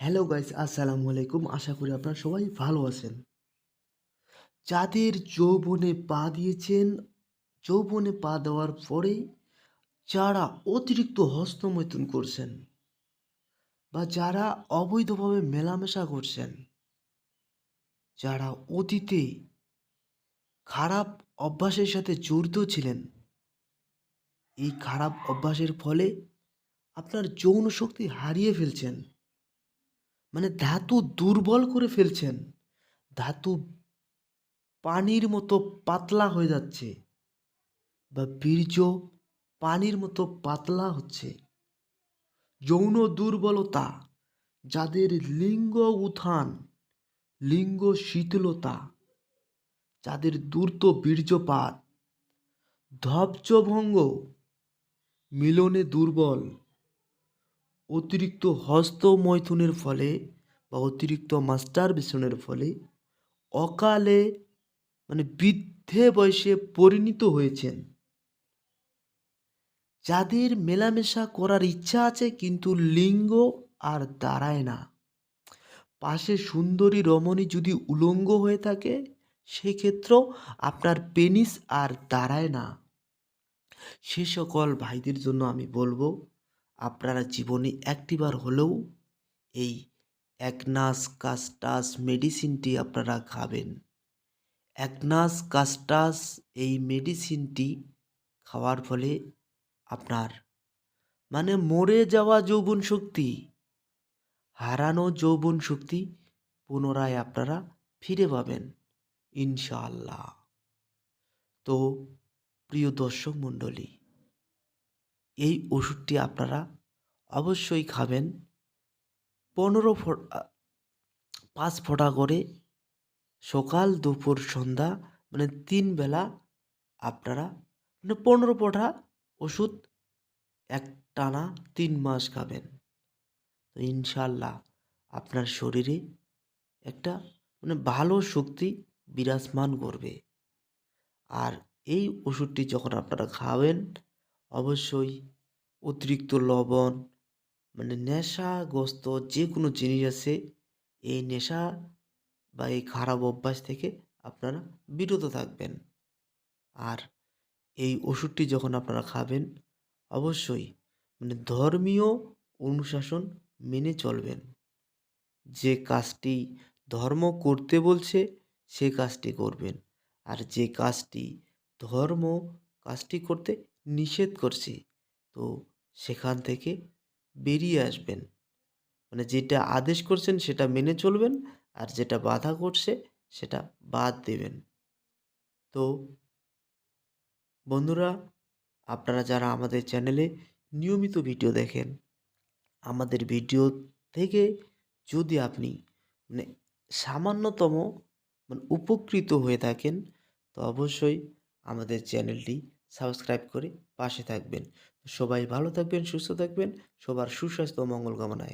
Hello guys আসসালামু আলাইকুম। আশা করি আপনারা সবাই ভালো আছেন। যাদের যৌবনে পা দিয়েছেন, যৌবনে পা দেওয়ার পরে যারা অতিরিক্ত হস্তমৈথুন করছেন বা যারা অবৈধভাবে মেলামেশা করছেন, যারা অতীতে খারাপ অভ্যাসের সাথে জড়িত ছিলেন, এই খারাপ অভ্যাসের ফলে আপনার যৌন শক্তি হারিয়ে ফেলছেন। মানে ধাতু দুর্বল করে ফেলছেন। ধাতু পানির মতো পাতলা হয়ে যাচ্ছে বা বীর্য পানির মতো পাতলা হচ্ছে। যৌন দুর্বলতা, যাদের লিঙ্গ উত্থান, লিঙ্গ শীতলতা, যাদের দ্রুত বীর্যপাত ধৈর্যভঙ্গ মিলনে দুর্বল অতিরিক্ত হস্তমৈথুনের ফলে বা অতিরিক্ত মাস্টারবেশনের ফলে অকালে মানে বৃদ্ধে বয়সে পরিণত হয়েছেন। যাদের মেলামেশা করার ইচ্ছা আছে কিন্তু লিঙ্গ আর দাঁড়ায় না। পাশে সুন্দরী রমণী যদি উলঙ্গ হয়ে থাকে, সেক্ষেত্রেও আপনার পেনিস আর দাঁড়ায় না। সে সকল ভাইদের জন্য আমি বলব আপনারা জীবনে একটিবার হলেও এই একনাস কাস্টাস মেডিসিনটি আপনারা খাবেন। একনাস কাস্টাস এই মেডিসিনটি খাওয়ার ফলে আপনার মানে মরে যাওয়া যৌবন শক্তি, হারানো যৌবন শক্তি পুনরায় আপনারা ফিরে পাবেন, ইনশাআল্লাহ। তো, প্রিয় দর্শক মণ্ডলী এই ওষুধটি আপনারা অবশ্যই খাবেন। পনেরো পাঁচ ফোঁটা করে সকাল, দুপুর, সন্ধ্যা মানে তিন বেলা আপনারা মানে পনেরো ফোঁটা ওষুধ এক টানা তিন মাস খাবেন। তো ইনশাল্লাহ আপনার শরীরে একটা মানে ভালো শক্তি বিরাজমান করবে। আর এই ওষুধটি যখন আপনারা খাবেন অবশ্যই অতিরিক্ত লবণ মানে নেশাগ্রস্ত যে কোনো জিনিস আছে, এই নেশা বা এই খারাপ অভ্যাস থেকে আপনারা বিরত থাকবেন। আর এই ওষুধটি যখন আপনারা খাবেন, অবশ্যই মানে ধর্মীয় অনুশাসন মেনে চলবেন। যে কাজটি ধর্ম করতে বলছে, সে কাজটি করবেন। আর যে কাজটি ধর্ম কাজটি করতে নিষেধ করছি। তো সেখান থেকে বেরিয়ে আসবেন। মানে যেটা আদেশ করছেন সেটা মেনে চলবেন আর যেটা বাধা করছে সেটা বাদ দেবেন। তো বন্ধুরা, আপনারা যারা আমাদের চ্যানেলে নিয়মিত ভিডিও দেখেন, আমাদের ভিডিও থেকে যদি আপনি মানে সামান্যতম মানে উপকৃত হয়ে থাকেন, তো অবশ্যই আমাদের চ্যানেলটি সাবস্ক্রাইব করে পাশে থাকবেন। সবাই ভালো থাকবেন সুস্থ থাকবেন। সবার সুস্বাস্থ্য মঙ্গল কামনায়।